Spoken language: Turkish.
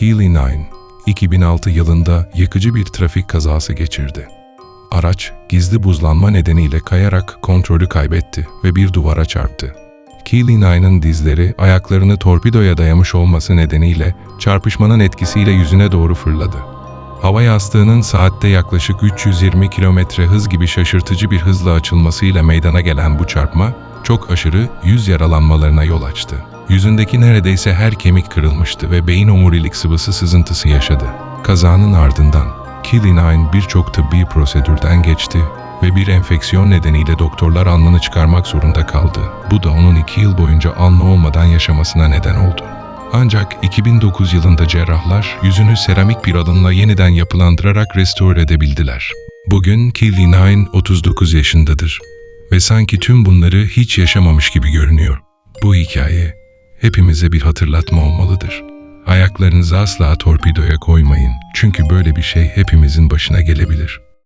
Keely 9, 2006 yılında yıkıcı bir trafik kazası geçirdi. Araç, gizli buzlanma nedeniyle kayarak kontrolü kaybetti ve bir duvara çarptı. Keely 9'ın dizleri ayaklarını torpidoya dayamış olması nedeniyle çarpışmanın etkisiyle yüzüne doğru fırladı. Hava yastığının saatte yaklaşık 320 kilometre hız gibi şaşırtıcı bir hızla açılmasıyla meydana gelen bu çarpma, çok aşırı yüz yaralanmalarına yol açtı. Yüzündeki neredeyse her kemik kırılmıştı ve beyin omurilik sıvısı sızıntısı yaşadı. Kazanın ardından 9 birçok tıbbi prosedürden geçti ve bir enfeksiyon nedeniyle doktorlar alnını çıkarmak zorunda kaldı. Bu da onun iki yıl boyunca alnı olmadan yaşamasına neden oldu. Ancak 2009 yılında cerrahlar yüzünü seramik bir alınla yeniden yapılandırarak restore edebildiler. Bugün Keely 9 39 yaşındadır ve sanki tüm bunları hiç yaşamamış gibi görünüyor. Bu hikaye hepimize bir hatırlatma olmalıdır. Ayaklarınızı asla torpidoya koymayın çünkü böyle bir şey hepimizin başına gelebilir.